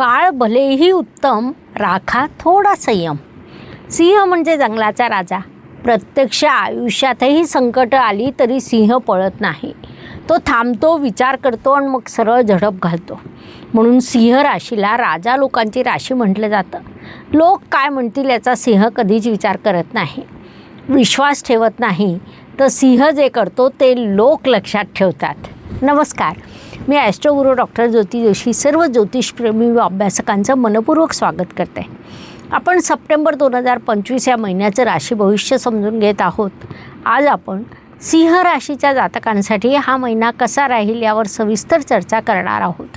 काळ भलेही उत्तम राखा थोडा संयम. सिंह म्हणजे जंगलाचा राजा. प्रत्यक्ष आयुष्यातही संकट आली तरी सिंह पळत नाही. तो थांबतो विचार करतो आणि मग सरळ झडप घालतो. म्हणून सिंह राशीला राजा लोकांची राशी म्हटलं जातं. लोक काय म्हणतील याचा सिंह कधीच विचार करत नाही. विश्वास ठेवत नाही. तर सिंह जे करतो ते लोक लक्षात ठेवतात. नमस्कार. मी ॲस्ट्रोगुरू डॉक्टर ज्योती जोशी सर्व ज्योतिषप्रेमी व अभ्यासकांचं मनपूर्वक स्वागत करते. आपण सप्टेंबर दोन हजार पंचवीस या महिन्याचं राशी भविष्य समजून घेत आहोत. आज आपण सिंह राशीच्या जातकांसाठी हा महिना कसा राहील यावर सविस्तर चर्चा करणार आहोत.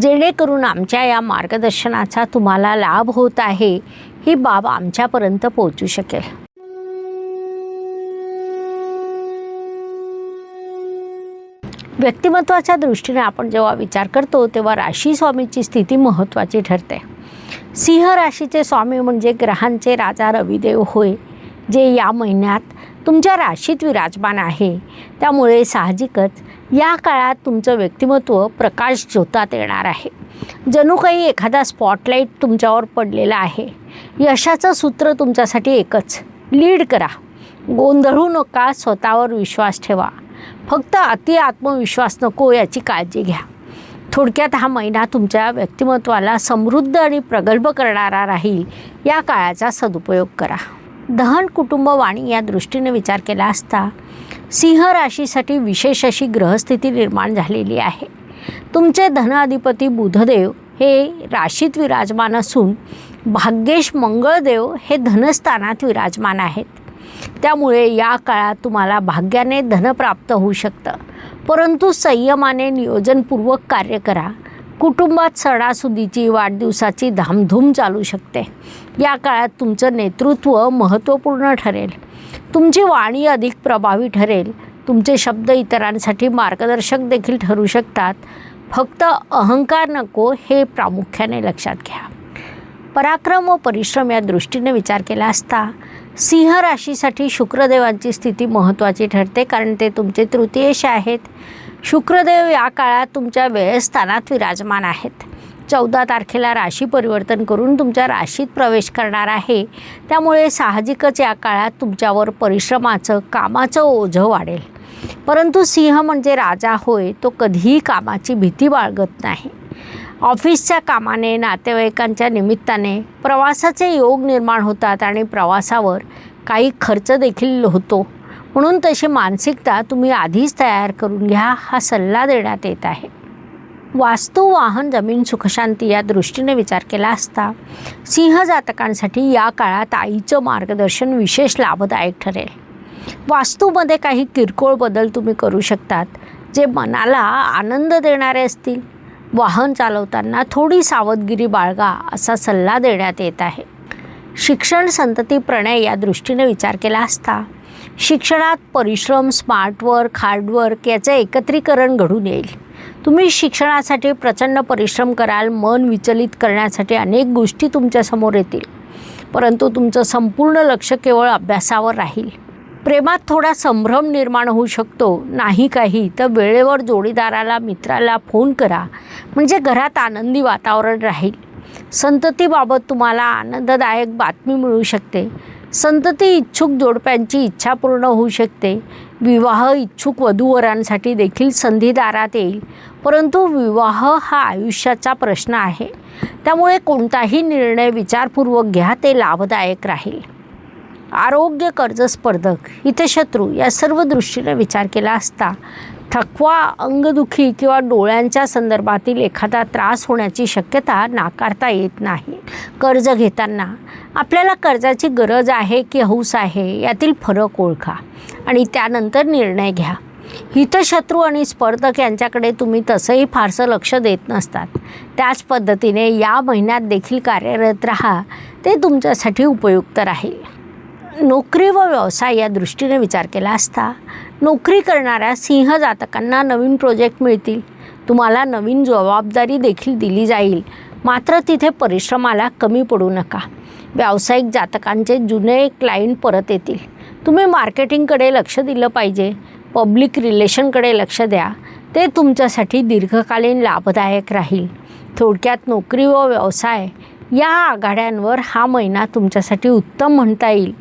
जेणेकरून आमच्या या मार्गदर्शनाचा तुम्हाला लाभ होत आहे ही बाब आमच्यापर्यंत पोहोचू शकेल. व्यक्तिमत्वाच्या दृष्टीने आपण जेव्हा विचार करतो तेव्हा राशी स्वामीची स्थिती महत्त्वाची ठरते. सिंह राशीचे स्वामी म्हणजे ग्रहांचे राजा रविदेव होय जे या महिन्यात तुमच्या राशीत विराजमान आहे. त्यामुळे साहजिकच या काळात तुमचं व्यक्तिमत्व प्रकाश ज्योतात येणार आहे. जणू काही एखादा स्पॉटलाईट तुमच्यावर पडलेला आहे. यशाचं सूत्र तुमच्यासाठी एकच. लीड करा. गोंधळू नका स्वतःवर विश्वास ठेवा. फक्त अति आत्मविश्वास नको याची काळजी घ्या. थोडक्यात हा महिना तुमच्या व्यक्तिमत्वाला समृद्ध आणि प्रगल्भ करणारा राहील. या काळाचा सदुपयोग करा. दहन कुटुंबवाणी या दृष्टीने विचार केला असता सिंह राशीसाठी विशेष अशी ग्रहस्थिती निर्माण झालेली आहे. तुमचे धनाधिपती बुधदेव हे राशीत विराजमान असून भाग्येश मंगळदेव हे धनस्थानात विराजमान आहेत. त्यामुळे या काळात तुम्हाला भाग्याने धन प्राप्त होऊ शकतं. परंतु संयमाने नियोजनपूर्वक कार्य करा. कुटुंबात सणासुदीची वाढदिवसाची धामधूम चालू शकते. या काळात तुमचं नेतृत्व महत्त्वपूर्ण ठरेल. तुमची वाणी अधिक प्रभावी ठरेल. तुमचे शब्द इतरांसाठी मार्गदर्शक देखील ठरू शकतात. फक्त अहंकार नको हे प्रामुख्याने लक्षात घ्या. पराक्रम व परिश्रम या दृष्टीने विचार केला असता सिंह राशीसाठी शुक्रदेवांची स्थिती महत्त्वाची ठरते कारण ते तुमचे तृतीयश आहेत. शुक्रदेव या काळात तुमच्या व्ययस्थानात विराजमान आहेत. चौदा तारखेला राशी परिवर्तन करून तुमच्या राशीत प्रवेश करणार आहे. त्यामुळे साहजिकच या काळात तुमच्यावर परिश्रमाचं कामाचं ओझं वाढेल. परंतु सिंह म्हणजे राजा होय तो कधीही कामाची भीती बाळगत नाही. ऑफिसच्या कामाने नातेवाईकांच्या निमित्ताने प्रवासाचे योग निर्माण होतात आणि प्रवासावर काही खर्च देखील होतो. म्हणून तशी मानसिकता तुम्ही आधीच तयार करून घ्या हा सल्ला देण्यात येत आहे. वास्तू वाहन जमीन सुखशांती या दृष्टीने विचार केला असता सिंह जातकांसाठी या काळात आईचं मार्गदर्शन विशेष लाभदायक ठरेल. वास्तूमध्ये काही किरकोळ बदल तुम्ही करू शकतात जे मनाला आनंद देणारे असतील. वाहन चालवताना थोडी सावधगिरी बाळगा असा सल्ला देण्यात येत आहे. शिक्षण संतती प्रणय या दृष्टीने विचार केला असता शिक्षणात परिश्रम स्मार्टवर्क हार्डवर्क याचं एकत्रीकरण घडून येईल. तुम्ही शिक्षणासाठी प्रचंड परिश्रम कराल मन विचलित करण्यासाठी अनेक गोष्टी तुमच्यासमोर येतील. परंतु तुमचं संपूर्ण लक्ष केवळ अभ्यासावर राहील. प्रेमात थोडा संभ्रम निर्माण होऊ शकतो नाही काही तर वेळेवर जोडीदाराला मित्राला फोन करा. म्हणजे घरात आनंदी वातावरण राहील. संततीबाबत तुम्हाला आनंददायक बातमी मिळू शकते. संतती इच्छुक जोडप्यांची इच्छा पूर्ण होऊ शकते. विवाह इच्छुक वधूवरांसाठी देखील संधी दारात येईल. परंतु विवाह हा आयुष्याचा प्रश्न आहे. त्यामुळे कोणताही निर्णय विचारपूर्वक घ्या ते लाभदायक राहील. आरोग्य कर्ज स्पर्धक हितशत्रू या सर्व दृष्टीने विचार केला असता थकवा अंगदुखी किंवा डोळ्यांच्या संदर्भातील एखादा त्रास होण्याची शक्यता नाकारता येत नाही. कर्ज घेताना आपल्याला कर्जाची गरज आहे की हौस आहे यातील फरक ओळखा आणि त्यानंतर निर्णय घ्या. हितशत्रू आणि स्पर्धक यांच्याकडे तुम्ही तसंही फारसं लक्ष देत नसतात. त्याच पद्धतीने या महिन्यात देखील कार्यरत राहा ते तुमच्यासाठी उपयुक्त राहील. नोकरी व व्यवसाय या दृष्टीने विचार केला असता नोकरी करणाऱ्या सिंह जातकांना नवीन प्रोजेक्ट मिळतील. तुम्हाला नवीन जबाबदारी देखील दिली जाईल. मात्र तिथे परिश्रमाला कमी पडू नका. व्यावसायिक जातकांचे जुने क्लायंट परत येतील. तुम्ही मार्केटिंगकडे लक्ष दिलं पाहिजे. पब्लिक रिलेशनकडे लक्ष द्या. ते तुमच्यासाठी दीर्घकालीन लाभदायक राहील. थोडक्यात नोकरी व व्यवसाय या आघाड्यांवर हा महिना तुमच्यासाठी उत्तम म्हणता येईल.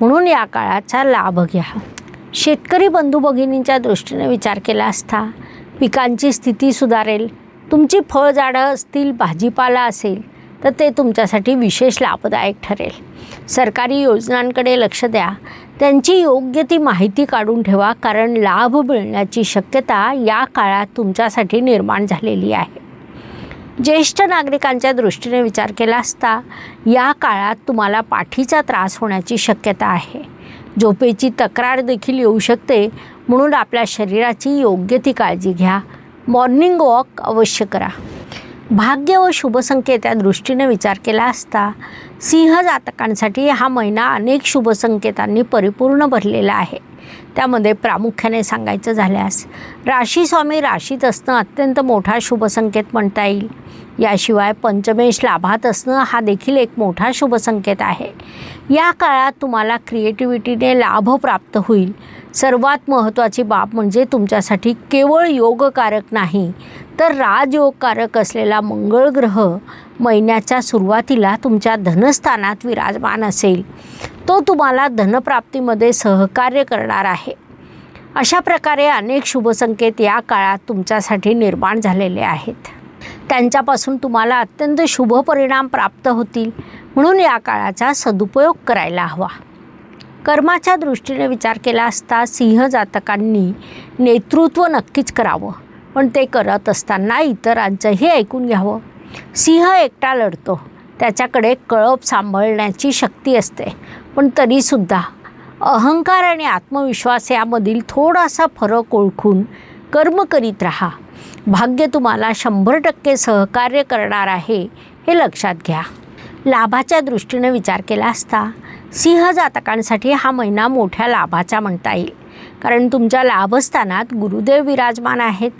म्हणून या काळाचा लाभ घ्या. शेतकरी बंधू भगिनींच्या दृष्टीने विचार केला असता पिकांची स्थिती सुधारेल. तुमची फळझाडं असतील भाजीपाला असेल तर ते तुमच्यासाठी विशेष लाभदायक ठरेल. सरकारी योजनांकडे लक्ष द्या. त्यांची योग्य ती माहिती काढून ठेवा कारण लाभ मिळण्याची शक्यता या काळात तुमच्यासाठी निर्माण झालेली आहे. ज्येष्ठ नागरिकांच्या दृष्टीने विचार केला असता या काळात तुम्हाला पाठीचा त्रास होण्याची शक्यता आहे. झोपेची तक्रार देखील येऊ शकते म्हणून आपल्या शरीराची योग्य ती काळजी घ्या. मॉर्निंग वॉक अवश्य करा. भाग्य व शुभसंकेत या दृष्टीने विचार केला असता सिंह जातकांसाठी हा महिना अनेक शुभसंकेतांनी परिपूर्ण भरलेला आहे. त्यामध्ये प्रामुख्याने सांगायचं झाल्यास राशी स्वामी राशीत असणं अत्यंत मोठा शुभसंकेत म्हणता येईल. याशिवाय पंचमेश लाभात असणं हा देखील एक मोठा शुभसंकेत आहे. या काळात तुम्हाला क्रिएटिव्हिटीने लाभ प्राप्त होईल. सर्वात महत्त्वाची बाब म्हणजे तुमच्यासाठी केवळ योगकारक नाही तर राजयोगकारक असलेला मंगळ ग्रह महिन्याच्या सुरुवातीला तुमच्या धनस्थानात विराजमान असेल. तो तुम्हाला धनप्राप्तीमध्ये सहकार्य करणार आहे. अशा प्रकारे अनेक शुभसंकेत या काळात तुमच्यासाठी निर्माण झालेले आहेत. त्यांच्यापासून तुम्हाला अत्यंत शुभ परिणाम प्राप्त होतील. म्हणून या काळाचा सदुपयोग करायला हवा. कर्माच्या दृष्टीने विचार केला असता सिंह जातकांनी नेतृत्व नक्कीच करावं. पण ते करत असताना इतरांचंही ऐकून घ्यावं. सिंह एकटा लढतो. त्याच्याकडे कळप सांभाळण्याची शक्ती असते. पण तरीसुद्धा अहंकार आणि आत्मविश्वास यामधील थोडासा फरक ओळखून कर्म करीत राहा. भाग्य तुम्हाला शंभर टक्के सहकार्य करणार आहे हे लक्षात घ्या. लाभाच्या दृष्टीने विचार केला असता सिंह जातकांसाठी हा महिना मोठ्या लाभाचा म्हणता येईल. कारण तुमच्या लाभस्थानात गुरुदेव विराजमान आहेत.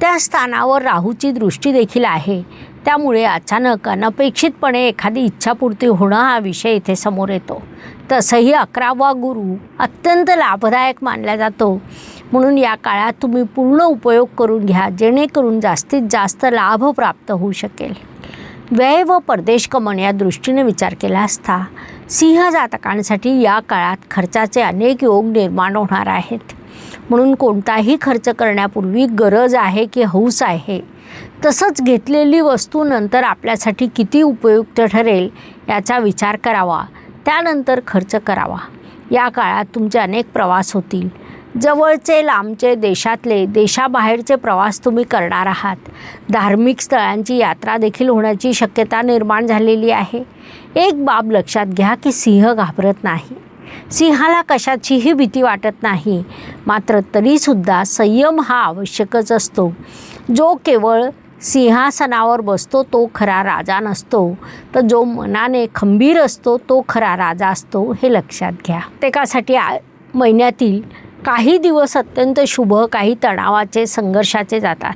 त्या स्थानावर राहूची दृष्टी देखील आहे. त्यामुळे अचानक अनपेक्षितपणे एखादी इच्छापूर्ती होणं हा विषय इथे समोर येतो. तसंही अकरावा गुरु अत्यंत लाभदायक मानला जातो. म्हणून या काळात तुम्ही पूर्ण उपयोग करून घ्या जेणेकरून जास्तीत जास्त लाभ प्राप्त होऊ शकेल. व्यय व परदेश कमन या दृष्टीने विचार केला असता सिंह जातकांसाठी या काळात खर्चाचे अनेक योग निर्माण होणार आहेत. म्हणून कोणताही खर्च करण्यापूर्वी गरज आहे की हौस आहे. तसंच घेतलेली वस्तू नंतर आपल्यासाठी किती उपयुक्त ठरेल याचा विचार करावा त्यानंतर खर्च करावा. या काळात तुमचे अनेक प्रवास होतील. जवळचे लांबचे देशातले देशाबाहेरचे प्रवास तुम्ही करणार आहात. धार्मिक स्थळांची यात्रा देखील होण्याची शक्यता निर्माण झालेली आहे. एक बाब लक्षात घ्या की सिंह घाबरत नाही. सिंहाला कशाचीही भीती वाटत नाही. मात्र तरीसुद्धा संयम हा आवश्यकच असतो. जो केवळ सिंहासनावर बसतो तो खरा राजा नसतो. तर जो मनाने खंबीर असतो तो खरा राजा असतो हे लक्षात घ्या. प्रत्येकासाठी आ महिन्यातील काही दिवस अत्यंत शुभ काही तणावाचे संघर्षाचे जातात.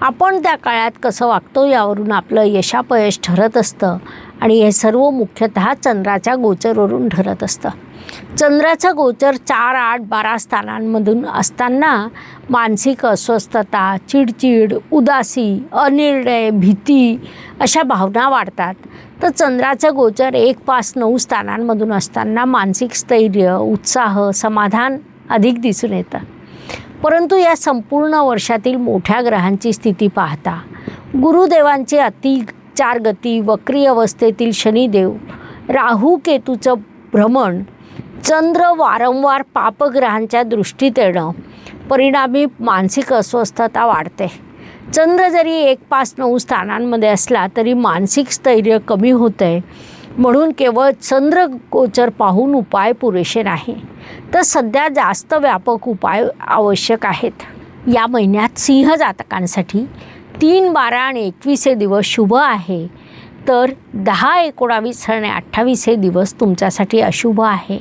आपण त्या काळात कसं वागतो यावरून आपलं यशापयश ठरत असतं आणि हे सर्व मुख्यतः चंद्राच्या गोचरवरून ठरत असतं. चंद्राचं गोचर चार आठ बारा स्थानांमधून असताना मानसिक अस्वस्थता चिडचिड उदासी अनिर्णय भीती अशा भावना वाढतात. तर चंद्राचं गोचर एक पाच नऊ स्थानांमधून असताना मानसिक स्थैर्य उत्साह समाधान अधिक दिसून येतात. परंतु या संपूर्ण वर्षातील मोठ्या ग्रहांची स्थिती पाहता गुरुदेवांचे अति चार गती वक्री अवस्थेतील शनिदेव राहू केतूचं भ्रमण चंद्र वारंवार पापग्रहांच्या दृष्टीत येणं परिणामी मानसिक अस्वस्थता वाढते. चंद्र जरी एक पाच नऊ स्थानांमध्ये असला तरी मानसिक स्थैर्य कमी होतं आहे म्हणून केवळ चंद्रगोचर पाहून उपाय पुरेसे नाही. तर सध्या जास्त व्यापक उपाय आवश्यक आहेत. या महिन्यात सिंह जातकांसाठी तीन बारा आणि एकवीस हे दिवस शुभ आहे. तर दहा एकोणावीस आणि अठ्ठावीस हे दिवस तुमच्यासाठी अशुभ आहे.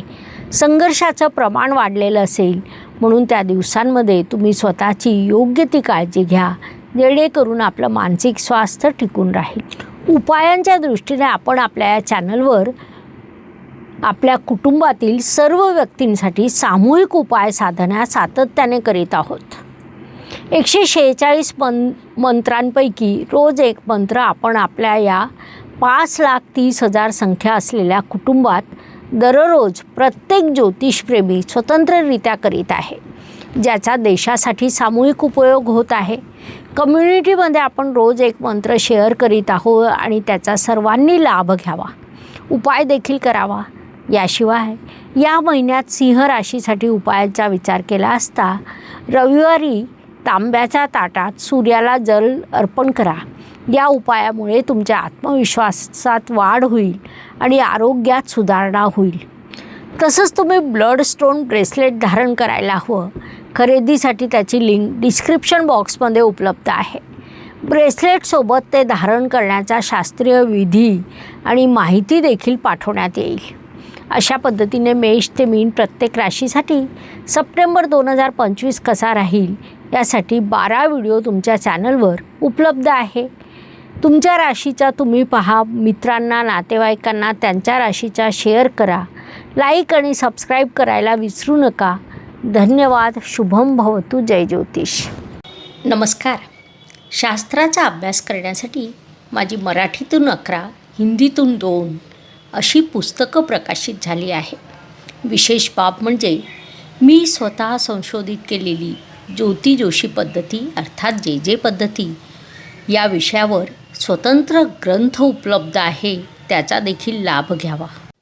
संघर्षाचं प्रमाण वाढलेलं असेल म्हणून त्या दिवसांमध्ये तुम्ही स्वतःची योग्य ती काळजी घ्या. जेणेकरून आपलं मानसिक स्वास्थ्य टिकून राहील. उपायांच्या दृष्टीने आपण आपल्या या चॅनलवर आपल्या कुटुंबातील सर्व व्यक्तींसाठी सामूहिक उपाय साधना सातत्याने करीत आहोत. एकशे शेहेचाळीस मं मंत्रांपैकी रोज एक मंत्र आपण आपल्या या पाच लाख तीस हजार संख्या असलेल्या कुटुंबात दररोज प्रत्येक ज्योतिषप्रेमी स्वतंत्ररित्या करीत आहे. ज्याचा देशासाठी सामूहिक उपयोग होत आहे. कम्युनिटीमध्ये आपण रोज एक मंत्र शेअर करीत आहोत आणि त्याचा सर्वांनी लाभ घ्यावा. उपाय देखील करावा. याशिवाय या महिन्यात सिंह राशीसाठी उपायाचा विचार केला असता रविवारी तांब्याच्या ताटात सूर्याला जल अर्पण करा. या उपायामुळे तुमच्या आत्मविश्वासात वाढ होईल आणि आरोग्यात सुधारणा होईल. तसंच तुम्ही ब्लड स्टोन ब्रेसलेट धारण करायला हवं. खरेदीसाठी त्याची लिंक डिस्क्रिप्शन बॉक्समध्ये उपलब्ध आहे. ब्रेसलेटसोबत ते धारण करण्याचा शास्त्रीय विधी आणि माहिती देखील पाठवण्यात येईल. अशा पद्धतीने मेष ते मीन प्रत्येक राशीसाठी सप्टेंबर दोन हजार पंचवीस कसा राहील यासाठी बारा व्हिडिओ तुमच्या चॅनलवर उपलब्ध आहे. तुमच्या राशीचा तुम्ही पहा मित्रांना नातेवाईकांना त्यांच्या राशीचा शेअर करा. लाईक आणि सबस्क्राईब करायला विसरू नका. धन्यवाद. शुभम भवतु. जय ज्योतिष. नमस्कार. शास्त्राचा अभ्यास करण्यासाठी माझी मराठीतून अकरा हिंदीतून दोन अशी पुस्तकं प्रकाशित झाली आहे विशेष बाब म्हणजे मी स्वतः संशोधित केलेली ज्योती जोशी पद्धती अर्थात जे जे पद्धती या विषयावर स्वतंत्र ग्रंथ उपलब्ध आहे त्याचा देखील लाभ घ्यावा.